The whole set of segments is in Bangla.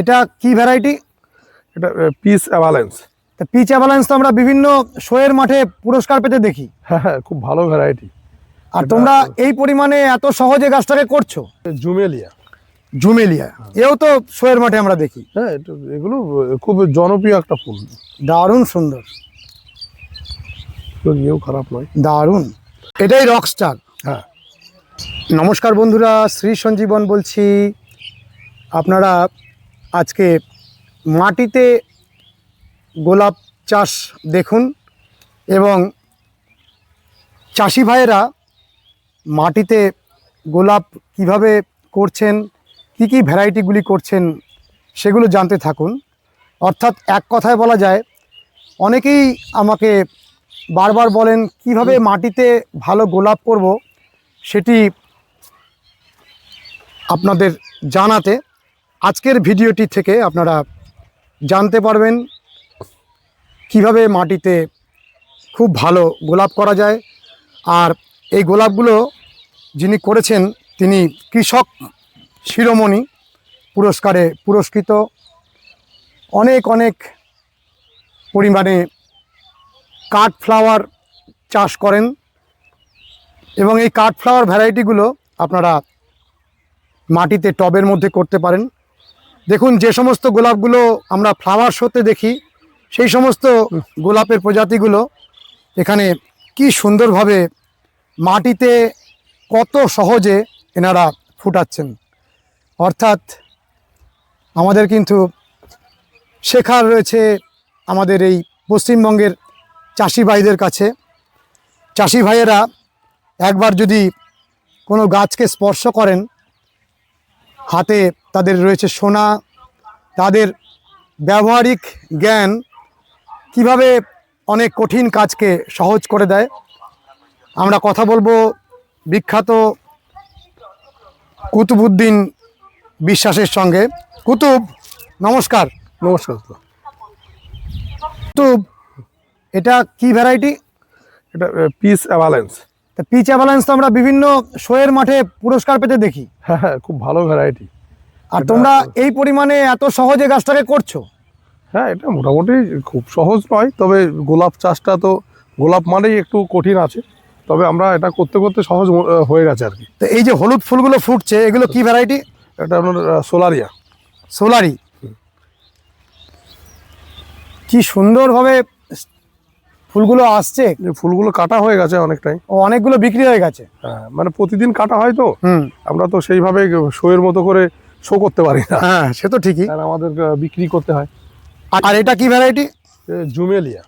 এটা কি ভ্যারাইটি এটা পিস অ্যাভালেন্স তা পিচ অ্যাভালান্স তো আমরা বিভিন্ন শোয়ের মাঠে পুরস্কার পেতে দেখি। হ্যাঁ হ্যাঁ খুব ভালো ভ্যারাইটি আর তোমরা এই পরিমাণে এত সহজে গাছটাকে করছ? জুমেলিয়া। জুমেলিয়া। এও তো শোয়ের মাঠে আমরা দেখি। হ্যাঁ এগুলো খুব জনপ্রিয় একটা ফুল। দারুণ সুন্দর। ইয়েও খারাপ নয়। দারুণ। এটাই রকস্টার হ্যাঁ। নমস্কার বন্ধুরা শ্রী সঞ্জীবন বলছি। আপনারা আজকে মাটিতে গোলাপ চাষ দেখুন এবং চাষি ভাইয়েরা মাটিতে গোলাপ কীভাবে করছেন, কি কি ভ্যারাইটিগুলি করছেন সেগুলো জানতে থাকুন। অর্থাৎ এক কথায় বলা যায়, অনেকেই আমাকে বারবার বলেন, কীভাবে মাটিতে ভালো গোলাপ করব? সেটি আপনাদের জানাতে আজকের ভিডিওটি থেকে আপনারা জানতে পারবেন কীভাবে মাটিতে খুব ভালো গোলাপ করা যায়। আর এই গোলাপগুলো যিনি করেছেন, তিনি কৃষক শিরোমণি পুরস্কারে পুরস্কৃত। অনেক অনেক পরিমাণে কাঠ ফ্লাওয়ার চাষ করেন এবং এই কাঠ ফ্লাওয়ার ভ্যারাইটিগুলো আপনারা মাটিতে টবের মধ্যে করতে পারেন। দেখুন, যে সমস্ত গোলাপগুলো আমরা ফ্লাওয়ার শোতে দেখি, সেই সমস্ত গোলাপের প্রজাতিগুলো এখানে কি সুন্দরভাবে মাটিতে কত সহজে এনারা ফুটাচ্ছেন। অর্থাৎ আমাদের কিন্তু শেখার রয়েছে আমাদের এই পশ্চিমবঙ্গের চাষি ভাইদের কাছে। চাষি ভাইয়েরা একবার যদি কোনো গাছকে স্পর্শ করেন হাতে তাদের রয়েছে সোনা। তাদের ব্যবহারিক জ্ঞান কীভাবে অনেক কঠিন কাজকে সহজ করে দেয় আমরা কথা বলব বিখ্যাত কুতুবুদ্দিন বিশ্বাসের সঙ্গে। কুতুব নমস্কার। নমস্কার কুতুব। এটা কি ভ্যারাইটি এটা পিস অ্যাভালেন্স তা পিচ অ্যাভালান্স তো আমরা বিভিন্ন শোয়ের মাঠে পুরস্কার পেতে দেখি। হ্যাঁ হ্যাঁ খুব ভালো ভ্যারাইটি আর তোমরা এই পরিমাণে এত সহজে গাছটাকে করছ? হ্যাঁ এটা মোটামুটি খুব সহজ নয় তবে গোলাপ চাষটা তো গোলাপ মানেই একটু কঠিন আছে তবে আমরা এটা করতে করতে সহজ হয়ে গেছে আর কি। তো এই যে হলুদ ফুলগুলো ফুটছে এগুলো কি ভ্যারাইটি এটা আপনার সোলারিয়া। সোলারি। কি সুন্দরভাবে ফুলগুলো আসছে? ফুলগুলো কাটা হয়ে গেছে অনেকটাই। অনেকগুলো বিক্রি হয়ে গেছে? হ্যাঁ মানে প্রতিদিন কাটা হয় তো? আমরা তো সেইভাবে শোয়ের মতো করে শো করতে পারি না। হ্যাঁ সে তো ঠিকই। আর আমাদের বিক্রি করতে হয়। আর- এটা কি ভ্যারাইটি জুমেলিয়া।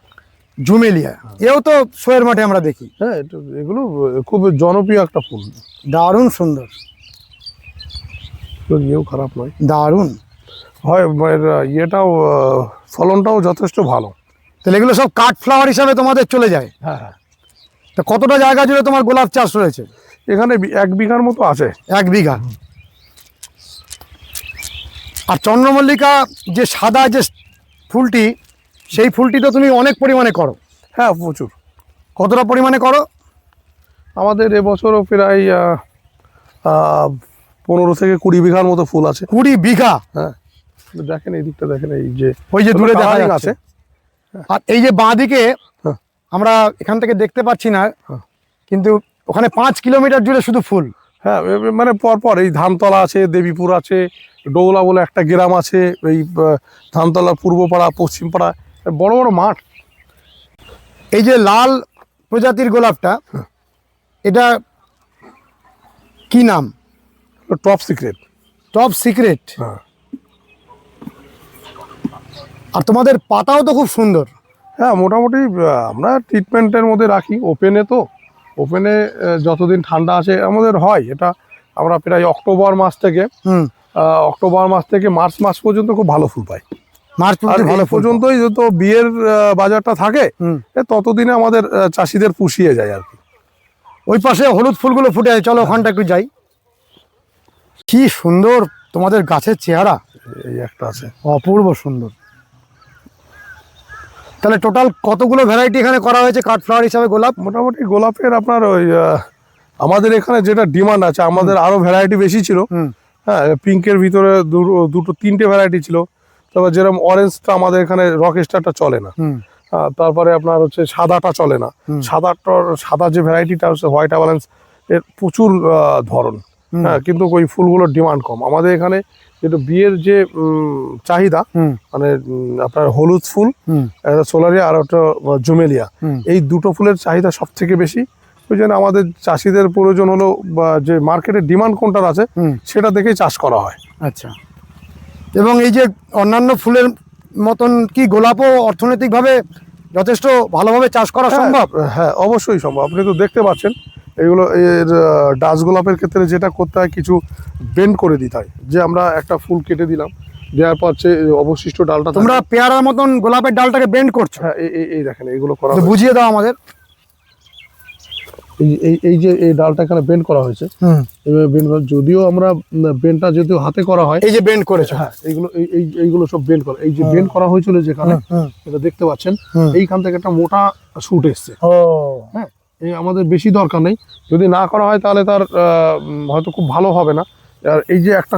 জুমেলিয়া। এও তো শোয়ের মাঠে আমরা দেখি। হ্যাঁ এগুলো খুব জনপ্রিয় একটা ফুল। দারুণ সুন্দর। ইয়েও খারাপ নয়। দারুণ। হয় ইয়েটাও ফলনটাও যথেষ্ট ভালো। তাহলে এগুলো সব কাঠ ফ্লাওয়ার হিসাবে তোমাদের চলে যায়। হ্যাঁ হ্যাঁ। তো কতটা জায়গা জুড়ে তোমার গোলাপ চাষ রয়েছে? এখানে এক বিঘার মতো আছে। এক বিঘা। আর চন্দ্রমল্লিকা যে সাদা যে ফুলটি সেই ফুলটি তো তুমি অনেক পরিমাণে করো। হ্যাঁ প্রচুর। কতটা পরিমাণে করো? আমাদের এবছরও প্রায় পনেরো থেকে কুড়ি বিঘার মতো ফুল আছে। কুড়ি বিঘা? হ্যাঁ। দেখেন এই দিকটা দেখেন এই যে ওই যে দূরে দেখা যাচ্ছে। আর এই যে বাঁ দিকে হ্যাঁ। আমরা এখান থেকে দেখতে পাচ্ছি না হ্যাঁ। কিন্তু ওখানে পাঁচ কিলোমিটার জুড়ে শুধু ফুল। হ্যাঁ মানে পরপর এই ধানতলা আছে দেবীপুর আছে ডৌলা বলে একটা গ্রাম আছে এই ধানতলা পূর্বপাড়া পশ্চিমপাড়া বড় বড় মাঠ। এই যে লাল প্রজাতির গোলাপটা এটা কি নাম? Top secret. Top secret? হ্যাঁ। আর তোমাদের পাতাও তো খুব সুন্দর। হ্যাঁ মোটামুটি আমরা ট্রিটমেন্টের মধ্যে রাখি ওপেনে তো। ওপেনে যতদিন ঠান্ডা আছে আমাদের হয়। এটা আমরা প্রায় অক্টোবর মাস থেকে অক্টোবর মাস থেকে মার্চ মাস পর্যন্ত খুব ভালো ফুল পাই। মার্চ ভালো পর্যন্তই তো বিয়ের বাজারটা থাকে হুম। এ ততদিনে আমাদের চাষিদের পুষিয়ে যায় আর কি। ওই পাশে হলুদ ফুলগুলো ফুটে আছে। চলো ওখানটা একটু যাই। কি সুন্দর তোমাদের গাছের চেহারা। এই একটা আছে। অপূর্ব সুন্দর। তাহলে টোটাল কতগুলো ভ্যারাইটি এখানে করা হয়েছে? কাঠ ফ্লাওয়ার হিসাবে গোলাপ? মোটামুটি গোলাপের আপনার ওই আমাদের এখানে যেটা ডিমান্ড আছে আমাদের আরও ভ্যারাইটি বেশি ছিল। হ্যাঁ পিঙ্কের ভিতরে দুটো তিনটে ভ্যারাইটি ছিল। তারপর যেরকম অরেঞ্জটা আমাদের এখানে রক স্টারটা চলে না। তারপরে আপনার হচ্ছে সাদাটা চলে না। সাদাটার সাদা যে ভ্যারাইটিটা হচ্ছে হোয়াইট অ্যাভালেন্স এর প্রচুর ধরন। হ্যাঁ কিন্তু ওই ফুলগুলোর ডিমান্ড কম। আমাদের এখানে যেটা বিয়ের যে চাহিদা মানে আপনার হলুদ ফুল একটা সোলারিয়া আর একটা জুমেলিয়া এই দুটো ফুলের চাহিদা সব থেকে বেশি। ওই জন্য আমাদের চাষিদের প্রয়োজন হলো বা যে মার্কেটের ডিমান্ড কোনটার আছে সেটা দেখেই চাষ করা হয়। আচ্ছা। এবং এই যে অন্যান্য ফুলের মতন কি গোলাপও অর্থনৈতিকভাবে যথেষ্ট ভালোভাবে চাষ করা সম্ভব? হ্যাঁ, হ্যাঁ অবশ্যই সম্ভব। আপনি তো দেখতে পাচ্ছেন এগুলো এর ডাস গোলাপের ক্ষেত্রে যেটা করতে হয় কিছু বেন্ড করে দিতে হয়। যে আমরা একটা ফুল কেটে দিলাম দেওয়ার পর অবশিষ্ট ডালটা তোমরা পেয়ারার মতন গোলাপের ডালটাকে বেন্ড করছ? হ্যাঁ এই- দেখেন এইগুলো করা বুঝিয়ে দাও আমাদের। এই এই যে এই ডালটা এখানে বেন্ড করা হয়েছে বেন্ড যদিও আমরা বেন্ডটা যদিও হাতে করা হয় এই যে বেন্ড করেছে। হ্যাঁ এইগুলো এই এই- এইগুলো সব বেন্ড করা। এই যে বেন্ড করা হয়েছিল যেখানে এটা দেখতে পাচ্ছেন এইখান থেকে একটা মোটা শুট এসছে। হ্যাঁ আমাদের বেশি দরকার নেই। যদি না করা হয় তাহলে তার হয়তো খুব ভালো হবে না। আর এই যে একটা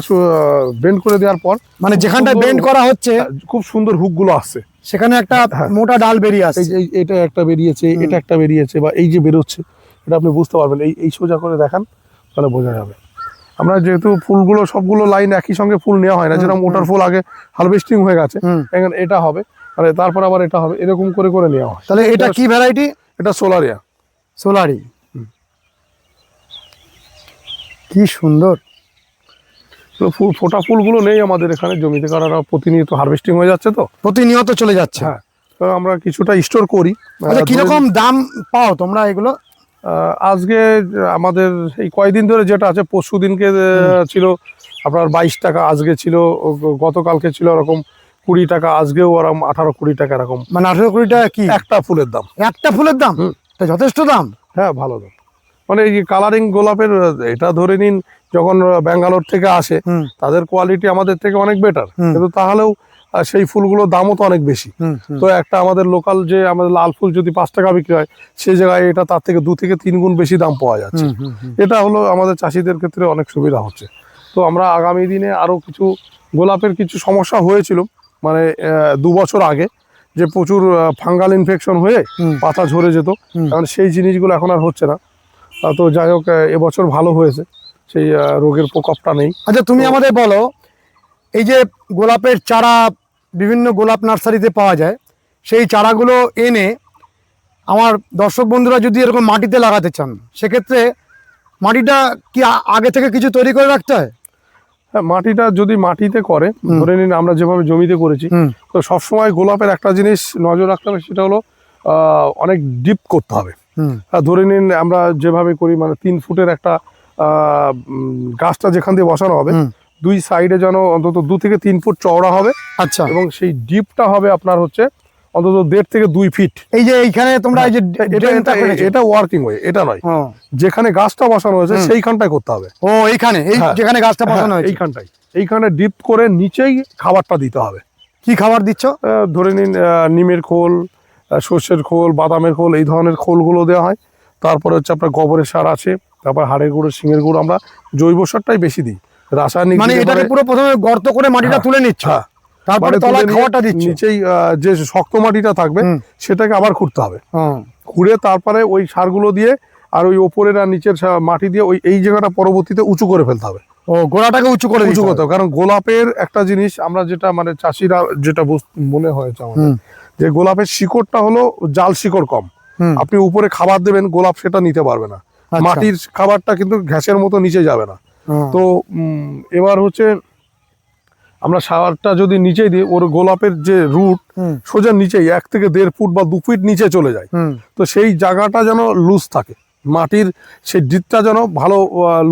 বেন্ড করে দেওয়ার পর মানে সুন্দর- বেন্ড করা হচ্ছে খুব সুন্দর হুকগুলো আসছে। সেখানে একটা হ্যাঁ। মোটা ডাল বেরিয়ে আসছে যে এই- এটা একটা বেরিয়েছে এটা একটা বেরিয়েছে বা এই যে বেরোচ্ছে এটা আপনি বুঝতে পারবেন। এই এই সোজা করে দেখান তাহলে বোঝা যাবে। আমরা যেহেতু ফুলগুলো সবগুলো লাইন একই সঙ্গে ফুল নেওয়া হয় না যেরকম ওটার ফুল আগে হারভেস্টিং হয়ে গেছে এখানে এটা হবে মানে তারপর আবার এটা হবে এরকম করে করে নেওয়া হয়। তাহলে এটা কি ভ্যারাইটি এটা সোলারিয়া সোলারি। কি সুন্দর। তো ফুল ফোটা ফুলগুলো নেই আমাদের এখানে জমিতে কারণ প্রতিনিয়ত হারভেস্টিং হয়ে যাচ্ছে তো। প্রতিনিয়ত চলে যাচ্ছে। হ্যাঁ তো আমরা কিছুটা স্টোর করি। আচ্ছা কীরকম দাম পাও তোমরা এগুলো? আজকে আমাদের এই কয়দিন ধরে যেটা আছে পরশু দিনকে ছিল আপনার বাইশ টাকা আজকে ছিল গতকালকে ছিল এরকম কুড়ি টাকা আজকেও ওরকম আঠারো কুড়ি টাকা এরকম। মানে আঠারো কুড়ি টাকা কি? একটা ফুলের দাম। একটা ফুলের দাম? হুম। তা যথেষ্ট দাম? হ্যাঁ ভালো দাম। মানে এই কালারিং গোলাপের এটা ধরে নিন যখন ব্যাঙ্গালোর থেকে আসে তাদের কোয়ালিটি আমাদের থেকে অনেক বেটার। কিন্তু তাহলেও সেই ফুলগুলোর দামও তো অনেক বেশি। তো একটা আমাদের লোকাল যে আমাদের লাল ফুল যদি পাঁচ টাকা বিক্রি হয় সেই জায়গায় এটা তার থেকে দু থেকে তিন গুণ বেশি দাম পাওয়া যাচ্ছে। এটা হলো আমাদের চাষিদের ক্ষেত্রে অনেক সুবিধা হচ্ছে। তো আমরা আগামী দিনে আরও কিছু গোলাপের কিছু সমস্যা হয়েছিল মানে দু বছর আগে যে প্রচুর ফাঙ্গাল ইনফেকশন হয়ে পাতা ঝরে যেত। কারণ সেই জিনিসগুলো এখন আর হচ্ছে না। তো যাই হোক এবছর ভালো হয়েছে। সেই রোগের প্রকোপটা নেই। আচ্ছা তুমি আমাদের বলো এই যে গোলাপের চারা বিভিন্ন গোলাপ নার্সারিতে পাওয়া যায় সেই চারাগুলো এনে আমার দর্শক বন্ধুরা যদি এরকম মাটিতে লাগাতে চান সেক্ষেত্রে মাটিটা কি আগে থেকে কিছু তৈরি করে রাখতে হয়? হ্যাঁ মাটিটা যদি মাটিতে করে ধরে নিন আমরা যেভাবে জমিতে করেছি তো সবসময় গোলাপের একটা জিনিস নজর রাখতে হবে সেটা হলো অনেক ডিপ করতে হবে। ধরে নিন আমরা যেভাবে করি মানে তিন ফুটের একটা আহ, গাছটা যেখান দিয়ে বসানো হবে দুই সাইডে যেন অন্তত দু থেকে তিন ফুট চওড়া হবে আচ্ছা। এবং সেই ডিপটা হবে আপনার হচ্ছে অন্তত দেড় থেকে দুই ফিট এই যে এইখানে তোমরা এই যে এটা ড্রেনটা এটা করেছ। এটা ওয়ার্কিং ওয়ে এটা নয়। যেখানে গাছটা বসানো হয়েছে। সেইখানটায় করতে হবে। ও এইখানে এই হ্যাঁ। যেখানে গাছটা বসানো হ্যাঁ, হয়েছে। এইখানটায়। এইখানে ডিপ করে নিচেই খাবারটা দিতে হবে। কি খাবার দিচ্ছ? ধরে নিন নিমের খোল সর্ষের খোল বাদামের খোল এই ধরনের খোলগুলো দেওয়া হয়। তারপরে হচ্ছে আপনার গোবরের সার আছে তারপর হাড়ের গুঁড়ো শিঙের গুঁড়ো আমরা জৈব সারটাই বেশি দিই। রাসায়নিক মানে এটাকে পুরো প্রথমে গর্ত করে মাটিটা হ্যাঁ, তুলে নিচ্ছ? হ্যাঁ, তারপরে তুলে তলায় খাওয়াটা দিচ্ছ। নিচেই যে শক্ত মাটিটা থাকবে সেটাকে আবার খুঁড়তে হবে। খুঁড়ে তারপরে ওই সারগুলো দিয়ে আর ওই ওপরের আর নিচের মাটি দিয়ে ওই এই জায়গাটা পরবর্তীতে উঁচু করে ফেলতে হবে। ও গোড়াটাকে উঁচু করে উঁচু করতে হবে। কারণ গোলাপের একটা জিনিস আমরা যেটা মানে চাষিরা যেটা মনে হয়েছে আমাদের যে গোলাপের শিকড়টা হলো জাল শিকড় কম। আপনি উপরে খাবার দেবেন গোলাপ সেটা নিতে পারবে না। আচ্ছা। মাটির খাবারটা কিন্তু ঘ্যাসের মতো নিচে যাবে না। তো এবার হচ্ছে আমরা সারটা যদি নিচে দিই ওর গোলাপের যে রুট সোজা নিচেই এক থেকে দেড় ফুট বা দু ফিট নিচে চলে যায়। তো সেই জায়গাটা যেন লুজ থাকে। মাটির সেই ডিপটা যেন ভালো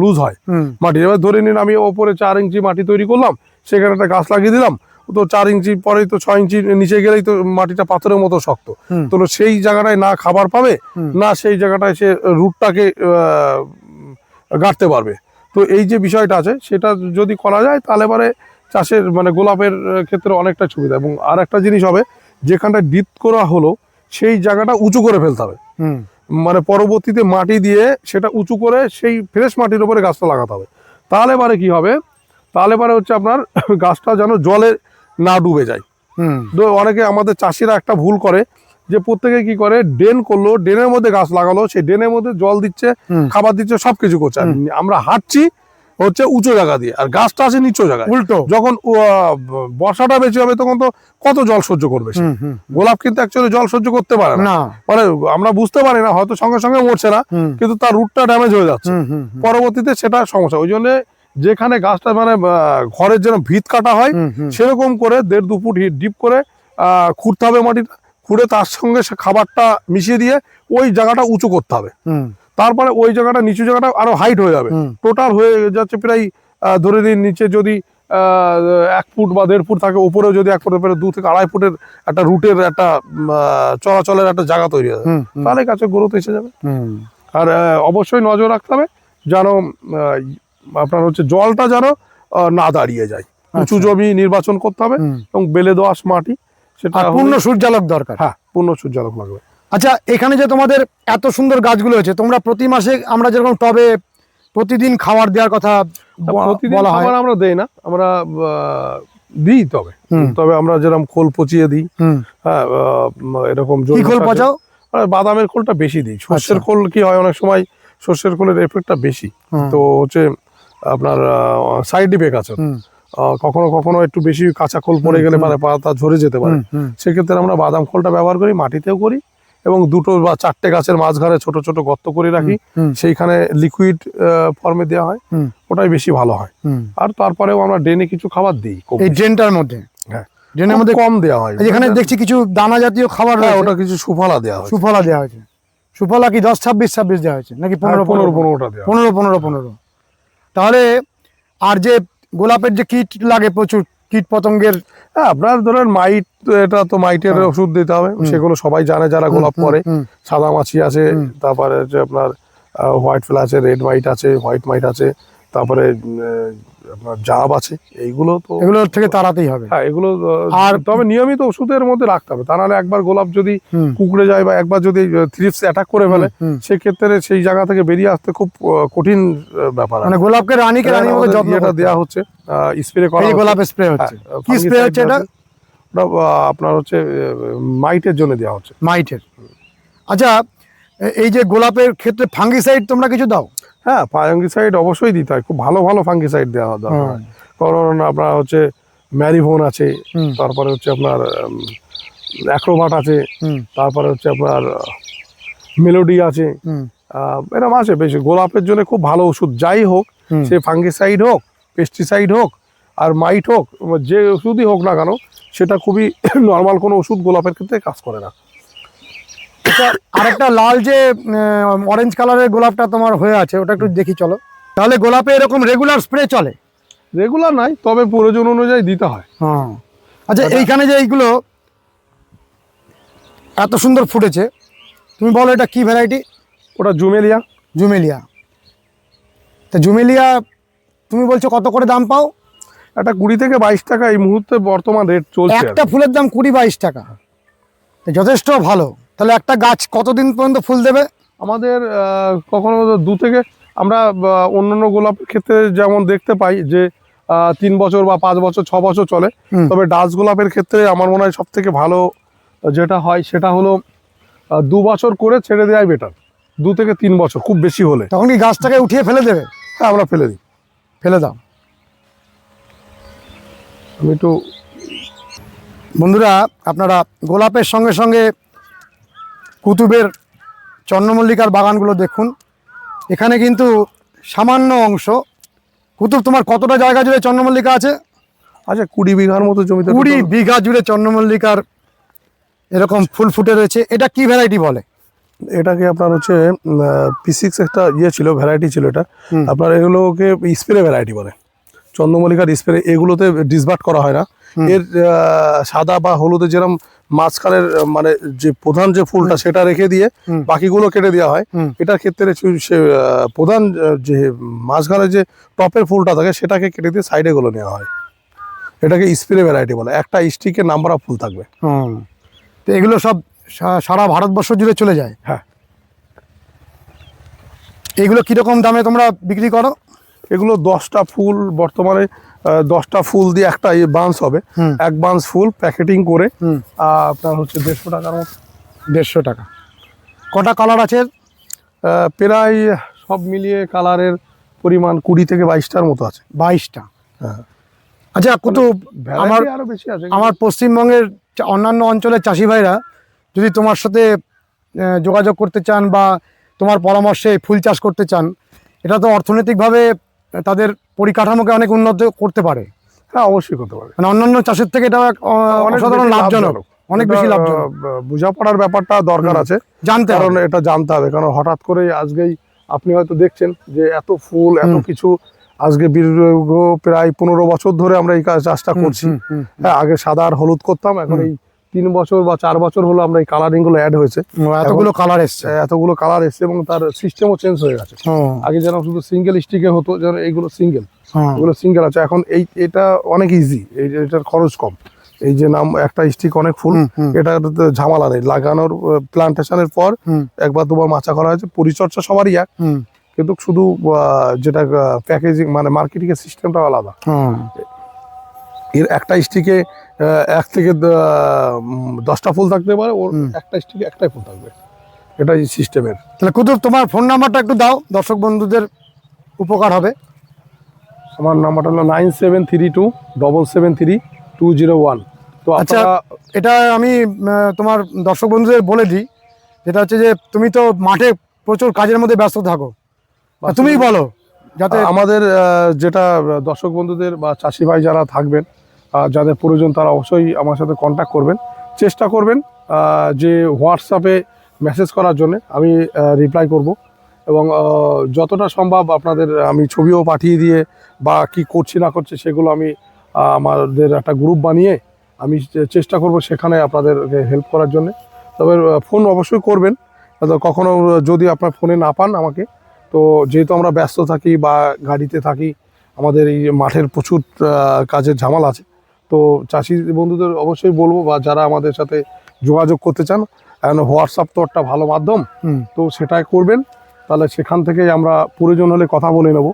লুজ হয়। মাটির এবার ধরে নিন আমি ওপরে চার ইঞ্চি মাটি তৈরি করলাম সেখানে একটা গাছ লাগিয়ে দিলাম তো চার ইঞ্চি পরেই তো ছয় ইঞ্চি নিচে গেলেই তো মাটিটা পাথরের মতো শক্ত। তো সেই জায়গাটায় না খাবার পাবে না সেই জায়গাটায় সে রুটটাকে গাঁটতে পারবে। তো এই যে বিষয়টা আছে সেটা যদি করা যায় তাহলে পরে চাষের মানে গোলাপের ক্ষেত্রে অনেকটা সুবিধা। এবং আর একটা জিনিস হবে যেখানটা ডিপ করা হলো সেই জায়গাটা উঁচু করে ফেলতে হবে। মানে পরবর্তীতে মাটি দিয়ে সেটা উঁচু করে সেই ফ্রেশ মাটির উপরে গাছটা লাগাতে হবে। তাহলে পরে কি হবে? তাহলে পরে হচ্ছে আপনার গাছটা যেন জলে না ডুবে যায়। হুম। তো অনেকে আমাদের চাষিরা একটা ভুল করে যে প্রত্যেকে কি করে ড্রেন করল ড্রেনের মধ্যে গাছ লাগালো সেই ড্রেনের মধ্যে জল দিচ্ছে খাবার দিচ্ছে সবকিছু করছে। আমরা হাঁটছি হচ্ছে উঁচু জায়গা দিয়ে আর গাছটা আছে নিচু জায়গায়। উল্টো। যখন বর্ষাটা বেশি হবে তখন তো কত জল সহ্য করবে গোলাপ কিন্তু অ্যাকচুয়ালি জল সহ্য করতে পারে না। মানে আমরা বুঝতে পারি না হয়তো সঙ্গে সঙ্গে মরছে না কিন্তু তার রুটটা ড্যামেজ হয়ে যাচ্ছে। পরবর্তীতে সেটা সমস্যা। ওই জন্য যেখানে গাছটা মানে ঘরের যেন ভিত কাটা হয় সেরকম করে দেড় দু ফুট ডিপ করে আহ, খুঁড়তে হবে মাটিটা খুঁড়ে তার সঙ্গে সে খাবারটা মিশিয়ে দিয়ে ওই জায়গাটা উঁচু করতে হবে। তারপরে ওই জায়গাটা নিচু জায়গাটা আরও হাইট হয়ে যাবে। টোটাল হয়ে যাচ্ছে প্রায় ধরে দিন নিচে যদি এক ফুট বা দেড় ফুট থাকে উপরেও যদি এক ফুট দু থেকে আড়াই ফুটের একটা রুটের একটা চলাচলের একটা জায়গা তৈরি হবে তাহলে গাছের গ্রোথ এসে যাবে। আর অবশ্যই নজর রাখতে হবে যেন আপনার হচ্ছে জলটা যেন না দাঁড়িয়ে যায়। উঁচু আচ্ছা। জমি নির্বাচন করতে হবে এবং বেলে দোআঁশ মাটি সেটা পূর্ণ সূর্যালোক দরকার। হ্যাঁ পূর্ণ সূর্যালোক লাগবে। আচ্ছা এখানে যে তোমাদের এত সুন্দর গাছগুলো হয়েছে তোমরা প্রতি মাসে আমরা যেরকম টবে প্রতিদিন খাবার দেওয়ার কথা বলা হয়। আমরা দেই না আমরা দিই তবে। তবে আমরা যেরকম খোল পচিয়ে দিই হ্যাঁ এরকম খোল পচাও? বাদামের খোলটা বেশি দিই। সর্ষের আচ্ছা। খোল কি হয় অনেক সময় সর্ষের খোলের এফেক্টটা বেশি। তো হচ্ছে আপনার সাইড ইফেক্ট আছে। কখনো কখনো একটু বেশি কাঁচা খোল পড়ে গেলে মানে পাতা ঝরে যেতে পারে। সেক্ষেত্রে আমরা বাদাম খোলটা ব্যবহার করি মাটিতেও করি এবং দুটো বা চারটে গাছের মাঝখানে ছোট ছোট গর্ত করে রাখি। সেইখানে লিকুইড ফর্মে দেওয়া হয়। ওটাই বেশি ভালো হয়। আর তারপরেও আমরা ড্রেনে কিছু খাবার দিই এই ড্রেনটার মধ্যে? হ্যাঁ। ড্রেনের মধ্যে কম দেওয়া হয়। যেখানে দেখছি কিছু দানা জাতীয় খাবার হ্যাঁ ওটা কিছু সুফলা দেওয়া হয় সুফলা দেওয়া হয়েছে। সুফলা কি দশ ছাব্বিশ ছাব্বিশ দেওয়া হয়েছে? নাকি পনেরো পনেরো? পনেরো পনেরোটা পনেরো পনেরো পনেরো। তাহলে আর যে গোলাপের যে কিট লাগে প্রচুর কীট পতঙ্গের হ্যাঁ আপনার ধরেন মাইট এটা তো মাইটের হ্যাঁ। ওষুধ দিতে হবে সেগুলো সবাই জানে যারা গোলাপ করে। সাদা মাছি আছে তারপরে আপনার হোয়াইট ফ্লাই আছে রেড মাইট আছে হোয়াইট মাইট আছে তারপরে আপনার জাব আছে এইগুলো তো এগুলো থেকে তাড়াতেই হবে। হ্যাঁ এগুলো আর- তবে নিয়মিত ওষুধের মধ্যে রাখতে হবে। তা নাহলে একবার গোলাপ যদি কুকড়ে যায় বা একবার যদি থ্রিপস অ্যাটাক করে ফেলে। সেক্ষেত্রে সেই জায়গা থেকে বেরিয়ে আসতে খুব কঠিন ব্যাপার মানে গোলাপকে রানীকে রানীর মতো যত্ন এটা করতে দেওয়া হচ্ছে স্প্রে করা। গোলাপের স্প্রে হচ্ছে। হ্যাঁ, কি স্প্রে হচ্ছে এটা? ওটা আপনার হচ্ছে মাইটের জন্য দেওয়া হচ্ছে। মাইটের। আচ্ছা এই যে গোলাপের ক্ষেত্রে ফাঙ্গিসাইড তোমরা কিছু দাও? হ্যাঁ ফাঙ্গিসাইড অবশ্যই দিতে হয়। খুব ভালো ভালো ফাঙ্গিসাইড দেওয়া দরকার। হয়। কারণ আপনার হচ্ছে ম্যারিভোন আছে তারপরে হচ্ছে আপনার অ্যাক্রোবাট আছে তারপরে হচ্ছে আপনার মেলোডি আছে। এরকম আছে বেশি। গোলাপের জন্য খুব ভালো ওষুধ। যাই হোক সে ফাঙ্গিসাইড হোক পেস্টিসাইড হোক আর মাইট হোক যে ওষুধই হোক না কেন সেটা খুবই নর্মাল কোনো ওষুধ গোলাপের ক্ষেত্রে কাজ করে না। আরেকটা লাল যে অরেঞ্জ কালারের গোলাপটা তোমার হয়ে আছে ওটা একটু দেখি চলো। তাহলে গোলাপে এরকম রেগুলার স্প্রে চলে? রেগুলার নাই তবে প্রয়োজন অনুযায়ী দিতে হয়। হ্যাঁ। আচ্ছা এইখানে যে এইগুলো এত সুন্দর ফুটেছে তুমি বলো এটা কি ভ্যারাইটি ওটা জুমেলিয়া। জুমেলিয়া। তা জুমেলিয়া তুমি বলছো কত করে দাম পাও? একটা কুড়ি থেকে বাইশ টাকা এই মুহূর্তে বর্তমান রেট চলছে একটা ফুলের দাম কুড়ি বাইশ টাকা। যথেষ্ট ভালো। তাহলে একটা গাছ কতদিন পর্যন্ত ফুল দেবে? আমাদের কখনো দু থেকে আমরা অন্যান্য গোলাপের ক্ষেত্রে যেমন দেখতে পাই যে তিন বছর বা পাঁচ বছর ছ বছর চলে। তবে ডাস গোলাপের ক্ষেত্রে আমার মনে হয় সব থেকে ভালো যেটা হয় সেটা হলো দু বছর করে ছেড়ে দেওয়াই বেটার দু থেকে তিন বছর খুব বেশি হলে। তখন কি গাছটাকে উঠিয়ে ফেলে দেবে? হ্যাঁ আমরা ফেলে দিই। ফেলে দাও। আমি একটু বন্ধুরা আপনারা গোলাপের সঙ্গে সঙ্গে কুতুবের চন্দ্রমল্লিকার বাগানগুলো দেখুন। এখানে কিন্তু সামান্য অংশ। কুতুব তোমার কতটা জায়গা জুড়ে চন্দ্রমল্লিকা আছে? আচ্ছা কুড়ি বিঘার মতো জমিতে কুড়ি বিঘা জুড়ে চন্দ্রমল্লিকার এরকম ফুল ফুটে রয়েছে। এটা কি ভ্যারাইটি বলে? এটাকে আপনার হচ্ছে পি সিক্স একটা ইয়ে ছিল ভ্যারাইটি ছিল এটা। আপনার এগুলোকে স্প্রে ভ্যারাইটি বলে। চন্দ্রমল্লিকার স্প্রে এগুলোতে ডিসবার্ট করা হয় না। এর সাদা বা হলুদে যেরকম মাঝখানের মানে যে প্রধান যে ফুলটা সেটা রেখে দিয়ে বাকিগুলো কেটে দেওয়া হয়। এটার ক্ষেত্রে সে- প্রধান যে মাঝখানে যে টপের ফুলটা থাকে সেটাকে কেটে দিয়ে সাইডে গুলো নেওয়া হয়। এটাকে স্প্রে ভ্যারাইটি বলে। একটা স্টিকে নাম্বার অফ ফুল থাকবে। হুম। তো এগুলো সব সারা ভারতবর্ষ জুড়ে চলে যায়? হ্যাঁ। এগুলো কীরকম দামে তোমরা বিক্রি করো? এগুলো দশটা ফুল বর্তমানে দশটা ফুল দিয়ে একটা বান্স হবে। এক বান্স ফুল প্যাকেটিং করে আপনার হচ্ছে দেড়শো টাকার মতো। দেড়শো টাকা। কটা কালার আছে? প্রায় সব মিলিয়ে কালারের পরিমাণ কুড়ি থেকে বাইশটার মতো আছে। বাইশটা। হ্যাঁ। আচ্ছা কত আমার আমার আরও বেশি আছে। আমার পশ্চিমবঙ্গের অন্যান্য অঞ্চলের চাষি ভাইরা যদি তোমার সাথে যোগাযোগ করতে চান বা তোমার পরামর্শে ফুল চাষ করতে চান এটা তো অর্থনৈতিকভাবে তাদের পরিকাঠামোকে অনেক উন্নত করতে পারে। হ্যাঁ অবশ্যই করতে পারে। মানে অন্যান্য চাষের থেকে এটা অসাধারণ লাভজনক। অনেক বেশি লাভজনক। বোঝাপড়ার ব্যাপারটা দরকার আছে। জানতে কারণ এটা জানতে হবে। কারণ হঠাৎ করে আজকেই আপনি হয়তো দেখছেন যে এত ফুল এত কিছু আজকে দীর্ঘ প্রায় পনেরো বছর ধরে আমরা এই কাজ- চাষটা করছি। হ্যাঁ আগে সাদা আর হলুদ করতাম এখন এই তিন বছর বা চার বছর হলো আমরা এই কালারিংগুলো অ্যাড হয়েছে। এতগুলো কালার এসছে। এতগুলো কালার এসছে এবং তার সিস্টেমও চেঞ্জ হয়ে গেছে। আগে যেন শুধু সিঙ্গেল স্টিকে হতো যেন এইগুলো সিঙ্গেল এগুলো সিঙ্গেল আছে। এখন এই এটা অনেক ইজি এই যে এটার খরচ কম। এই যে নাম একটা স্টিক অনেক ফুল এটা ঝামেলা নেই। লাগানোর প্লান্টেশনের পর একবার দুবার মাচা করা হয়েছে। পরিচর্যা সবারই এক কিন্তু শুধু যেটা প্যাকেজিং মানে মার্কেটিং এর সিস্টেমটা আলাদা। এর একটা স্টিকে এক থেকে দশটা ফুল থাকতে পারে ওর একটা স্টিকে একটাই ফুল থাকবে। এটাই সিস্টেমের। তাহলে কুতুব তোমার ফোন নাম্বারটা একটু দাও দর্শক বন্ধুদের উপকার হবে। আমার নাম্বারটা হলো nine seven three two double seven three two zero one. তো আচ্ছা, এটা আমি তোমার দর্শক বন্ধুদের বলে দিই যেটা হচ্ছে যে তুমি তো মাঠে প্রচুর কাজের মধ্যে ব্যস্ত থাকো। তুমিই বলো যাতে আমাদের যেটা দর্শক বন্ধুদের বা চাষি ভাই যারা থাকবেন যাদের প্রয়োজন তারা অবশ্যই আমার সাথে কন্ট্যাক্ট করবেন। চেষ্টা করবেন যে হোয়াটসঅ্যাপে মেসেজ করার জন্য আমি রিপ্লাই করব এবং যতটা সম্ভব আপনাদের আমি ছবিও পাঠিয়ে দিয়ে বা কি করছি না করছি সেগুলো আমি আমাদের একটা গ্রুপ বানিয়ে আমি চেষ্টা করব সেখানে আপনাদেরকে হেল্প করার জন্য। তবে ফোন অবশ্যই করবেন কখনো যদি আপনার ফোনে না পান আমাকে, তো যেহেতু আমরা ব্যস্ত থাকি বা গাড়িতে থাকি, আমাদের এই মাঠের প্রচুর কাজের ঝামেলা আছে তো চাষি বন্ধুদের অবশ্যই বলব বা যারা আমাদের সাথে যোগাযোগ করতে চান এখন হোয়াটসঅ্যাপ তো একটা ভালো মাধ্যম হুম, তো সেটাই করবেন। তাহলে সেখান থেকেই আমরা প্রয়োজন হলে কথা বলে নেব।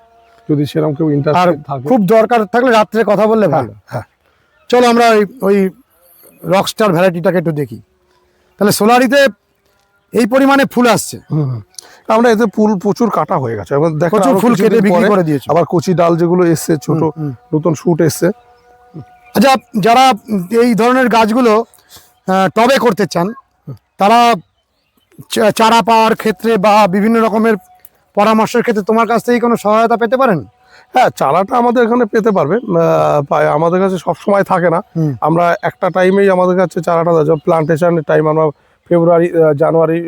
যদি সেরকম কেউ ইন্টারেস্ট থাকে। খুব দরকার থাকলে রাত্রে কথা বললে হ্যাঁ ভালো। হ্যাঁ। চলো আমরা ওই ওই রকস্টার ভ্যারাইটিটাকে একটু দেখি। তাহলে সোলারিতে এই পরিমাণে ফুল আসছে। আমরা এতে ফুল প্রচুর কাটা হয়ে গেছে। এবং দেখেন প্রচুর ফুল কেটে বিক্রি করে দিয়েছ। আবার কচি ডাল যেগুলো এসছে ছোট। নতুন শুট এসছে। আচ্ছা যারা এই ধরনের গাছগুলো টবে করতে চান তারা চারা পাওয়ার ক্ষেত্রে বা বিভিন্ন রকমের পরামর্শের ক্ষেত্রে তোমার কাছ থেকে কোনো সহায়তা পেতে পারেন? হ্যাঁ চারাটা আমাদের এখানে পেতে পারবেন। পায়- আমাদের কাছে সব সময় থাকে না। আমরা একটা টাইমেই আমাদের কাছে চারাটা প্লান্টেশনের টাইম আমরা ফেব্রুয়ারি জানুয়ারি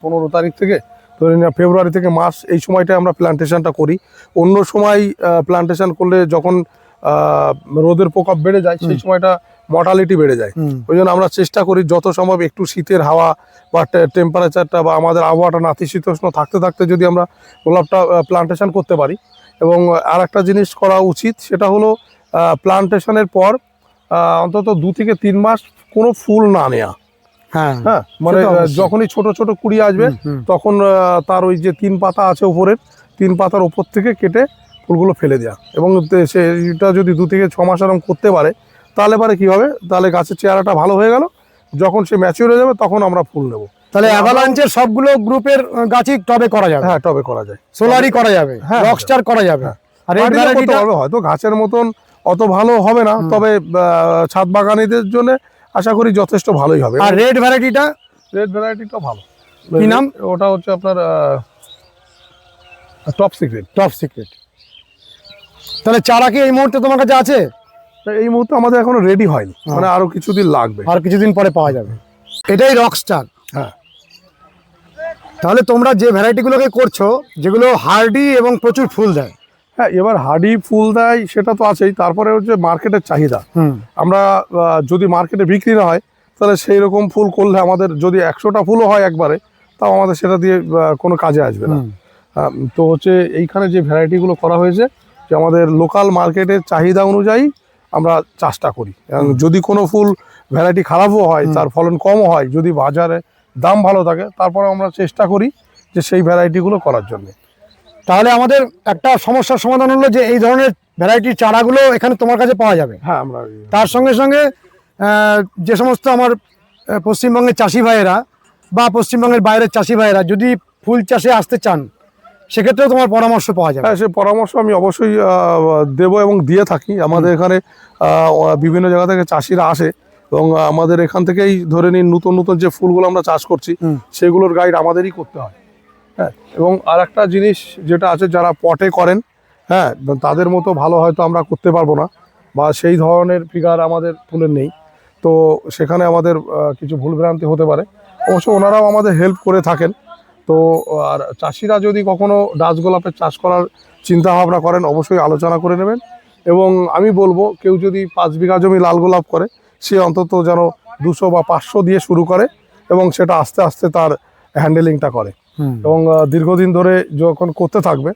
পনেরো তারিখ থেকে ধরে নিন ফেব্রুয়ারি থেকে মার্চ এই সময়টা আমরা প্লান্টেশনটা করি। অন্য সময় প্লান্টেশন করলে যখন রোদের প্রকোপ বেড়ে যায় সেই সময়টা মর্টালিটি বেড়ে যায়। ওই জন্য আমরা চেষ্টা করি যত সম্ভব একটু শীতের হাওয়া বা টেম্পারেচারটা বা আমাদের আবহাওয়াটা নাতিশীতোষ্ণ থাকতে থাকতে যদি আমরা গোলাপটা প্লান্টেশন করতে পারি। এবং আর একটা জিনিস করা উচিত সেটা হলো প্লান্টেশনের পর অন্তত দু থেকে তিন মাস কোনো ফুল না নেওয়া হ্যাঁ হ্যাঁ মানে। যখনই ছোট ছোট কুড়ি আসবে। তখন তার ওই যে তিন পাতা আছে উপরের তিন পাতার উপর থেকে কেটে ফুলগুলো ফেলে দেওয়া এবং তে- সেটা যদি দু থেকে ছ মাস এরকম করতে পারে তাহলে পরে কি হবে? তাহলে গাছের চেহারাটা ভালো হয়ে গেল। যখন সে ম্যাচিওর হয়ে যাবে তখন আমরা ফুল নেব। তাহলে অ্যাভালাঞ্চের সবগুলো গ্রুপের গাছই টবে করা যাবে? হ্যাঁ টবে করা যায়। সোলারি করা যাবে? হ্যাঁ, রকস্টার করা যাবে? হ্যাঁ। আর এই ভ্যারাইটিটা হয়তো গাছের মতন অত ভালো হবে না তবে ছাদ বাগানীদের জন্য আশা করি যথেষ্ট ভালোই হবে। আর রেড ভ্যারাইটিটা রেড ভ্যারাইটিটা ভালো। কি নাম? ওটা হচ্ছে আপনার টপ সিক্রেট টপ সিক্রেট তাহলে চারা কি এই মুহূর্তে তোমার কাছে আছে? এই মুহূর্তে আমাদের এখনও রেডি হয়নি। হ্যাঁ। মানে আরও কিছুদিন লাগবে। আর কিছুদিন পরে পাওয়া যাবে। এটাই রকস্টার হ্যাঁ। তাহলে তোমরা যে ভ্যারাইটিগুলোকে করছ যেগুলো হার্ডি এবং প্রচুর ফুল দেয়। হ্যাঁ এবার হাডি ফুল দেয় সেটা তো আছেই। তারপরে হচ্ছে মার্কেটের চাহিদা। আমরা যদি মার্কেটে বিক্রি না হয় তাহলে সেই রকম ফুল করলে আমাদের যদি একশোটা ফুলও হয় একবারে তাও আমাদের সেটা দিয়ে কোনো কাজে আসবে না। তো হচ্ছে এইখানে যে ভ্যারাইটিগুলো করা হয়েছে যে আমাদের লোকাল মার্কেটের চাহিদা অনুযায়ী আমরা চাষটা করি। এবং যদি কোনো ফুল ভ্যারাইটি খারাপও হয় তার ফলন কমও হয় যদি বাজারে দাম ভালো থাকে তারপরে আমরা চেষ্টা করি যে সেই ভ্যারাইটিগুলো করার জন্য। তাহলে আমাদের একটা সমস্যার সমাধান হলো যে এই ধরনের ভ্যারাইটির চারাগুলো এখানে তোমার কাছে পাওয়া যাবে। হ্যাঁ আমরা তার সঙ্গে সঙ্গে যে সমস্ত আমার পশ্চিমবঙ্গের চাষি ভাইয়েরা বা পশ্চিমবঙ্গের বাইরের চাষি ভাইয়েরা যদি ফুল চাষে আসতে চান সেক্ষেত্রেও তোমার পরামর্শ পাওয়া যাবে। হ্যাঁ সে পরামর্শ আমি অবশ্যই দেব এবং দিয়ে থাকি। আমাদের এখানে বিভিন্ন জায়গা থেকে চাষিরা আসে এবং আমাদের এখান থেকেই ধরে নিন নতুন নতুন যে ফুলগুলো আমরা চাষ করছি সেগুলোর গাইড আমাদেরই করতে হয়। হ্যাঁ এবং আর একটা জিনিস যেটা আছে যারা পটে করেন হ্যাঁ তাদের মতো ভালো হয়তো আমরা করতে পারব না বা সেই ধরনের ফিগার আমাদের ফুলের নেই। তো সেখানে আমাদের কিছু ভুলভ্রান্তি হতে পারে। অবশ্য ওনারাও আমাদের হেল্প করে থাকেন। তো আর চাষিরা যদি কখনো ডাচ গোলাপের চাষ করার চিন্তা ভাবনা করেন অবশ্যই আলোচনা করে নেবেন। এবং আমি বলব কেউ যদি পাঁচ বিঘা জমি লাল গোলাপ করে সে অন্তত যেন দুশো বা পাঁচশো দিয়ে শুরু করে এবং সেটা আস্তে আস্তে তার হ্যান্ডেলিংটা করে। এবং দীর্ঘদিন ধরে যখন করতে থাকবে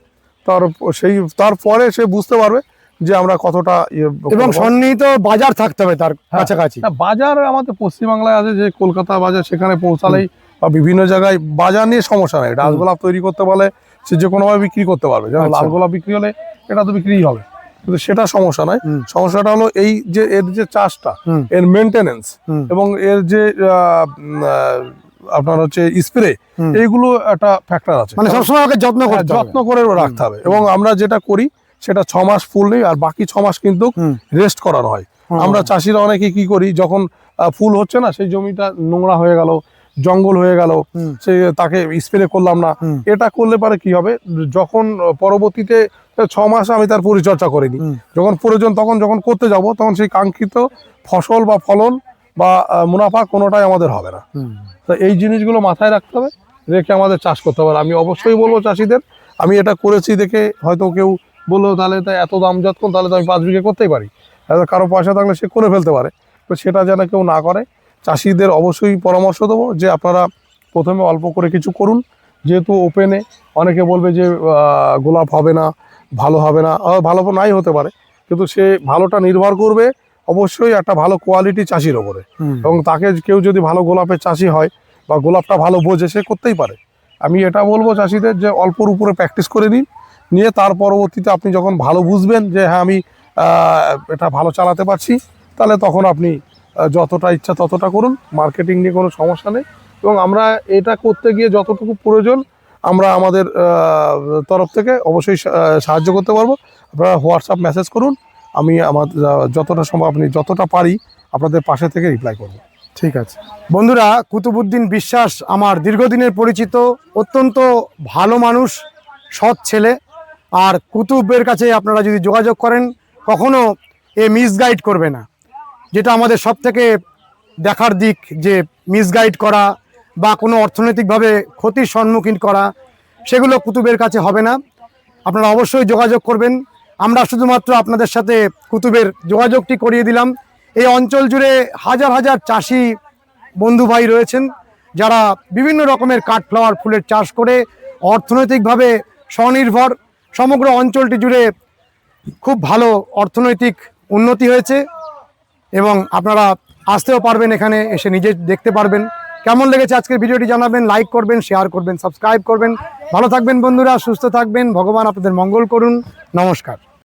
তার সেই তারপরে সে বুঝতে পারবে যে আমরা কতটা ইয়ে এবং সন্নিহিত বাজার থাকতে হবে তার হ্যাঁ। কাছাকাছি। বাজার আমাদের পশ্চিমবাংলায় আছে যে কলকাতা বাজার সেখানে পৌঁছালেই বা বিভিন্ন জায়গায় বাজার নিয়ে সমস্যা নেই। ডাল গোলাপ তৈরি করতে পারলে সে যে কোনোভাবে বিক্রি করতে পারবে। যেমন আচ্ছা। লাল গোলাপ বিক্রি হলে এটা তো বিক্রিই হবে। কিন্তু সেটা সমস্যা নয়। সমস্যাটা হলো এই যে এর যে চাষটা এর মেনটেনেন্স এবং এর যে আপনার হচ্ছে স্প্রে এইগুলো একটা ফ্যাক্টর আছে। মানে সবসময় ওকে যত্ন করে যত্ন করে রাখতে হবে। এবং আমরা যেটা করি সেটা ছ মাস ফুল নেই আর বাকি ছ মাস কিন্তু রেস্ট করানো হয়। আমরা চাষিরা অনেকে কি করি যখন ফুল হচ্ছে না সেই জমিটা নোংরা হয়ে গেল জঙ্গল হয়ে গেল সে তাকে স্প্রে করলাম না। এটা করলে পারে কি হবে? যখন পরবর্তীতে ছ মাস আমি তার পরিচর্যা করিনি। যখন প্রয়োজন তখন যখন করতে যাব তখন সেই কাঙ্ক্ষিত ফসল বা ফলন বা মুনাফা কোনোটাই আমাদের হবে না। তো এই জিনিসগুলো মাথায় রাখতে হবে রেখে আমাদের চাষ করতে হবে। আমি অবশ্যই বলব চাষিদের আমি এটা করেছি দেখে হয়তো কেউ বলল তাহলে তাই এত দাম যতক্ষণ তাহলে তো আমি পাঁচ বিঘে করতেই পারি। কারও পয়সা থাকলে সে করে ফেলতে পারে। তো সেটা যেন কেউ না করে চাষিদের অবশ্যই পরামর্শ দেবো যে আপনারা প্রথমে অল্প করে কিছু করুন। যেহেতু ওপেনে অনেকে বলবে যে গোলাপ হবে না ভালো হবে না। ভালো নাই হতে পারে। কিন্তু সে ভালোটা নির্ভর করবে অবশ্যই একটা ভালো কোয়ালিটি চাষির ওপরে। এবং তাকে কেউ যদি ভালো গোলাপের চাষি হয় বা গোলাপটা ভালো বোঝে সে করতেই পারে। আমি এটা বলব চাষিদের যে অল্পর উপরে প্র্যাকটিস করে নিন। নিয়ে তার পরবর্তীতে আপনি যখন ভালো বুঝবেন যে হ্যাঁ আমি এটা ভালো চালাতে পারছি তাহলে তখন আপনি যতটা ইচ্ছা ততটা করুন মার্কেটিং নিয়ে কোনো সমস্যা নেই। এবং আমরা এটা করতে গিয়ে যতটুকু প্রয়োজন, আমরা আমাদের তরফ থেকে অবশ্যই সাহায্য করতে পারব। আপনারা হোয়াটসঅ্যাপ মেসেজ করুন, আমি আমার যতটা সম্ভব আপনি যতটা পারি আপনাদের পাশে থেকে রিপ্লাই করব। ঠিক আছে। বন্ধুরা কুতুবুদ্দিন বিশ্বাস আমার দীর্ঘদিনের পরিচিত, অত্যন্ত ভালো মানুষ, সৎ ছেলে। আর কুতুবের কাছে আপনারা যদি যোগাযোগ করেন, কখনো এ মিসগাইড করবে না। যেটা আমাদের সব থেকে দেখার দিক যে মিসগাইড করা বা কোনো অর্থনৈতিকভাবে ক্ষতির সম্মুখীন করা, সেগুলো কুতুবের কাছে হবে না। আপনারা অবশ্যই যোগাযোগ করবেন। আমরা শুধুমাত্র আপনাদের সাথে কুতুবের যোগাযোগটি করিয়ে দিলাম। এই অঞ্চল জুড়ে হাজার হাজার চাষি বন্ধু ভাই রয়েছেন, যারা বিভিন্ন রকমের কাঠফ্লাওয়ার ফুলের চাষ করে অর্থনৈতিকভাবে স্বনির্ভর। সমগ্র অঞ্চলটি জুড়ে খুব ভালো অর্থনৈতিক উন্নতি হয়েছে। এবং আপনারা আসতেও পারবেন এখানে, এসে নিজে দেখতে পারবেন। কেমন লেগেছে আজকের ভিডিওটি জানাবেন লাইক করবেন শেয়ার করবেন সাবস্ক্রাইব করবেন। ভালো থাকবেন বন্ধুরা, সুস্থ থাকবেন। ভগবান আপনাদের মঙ্গল করুন। নমস্কার।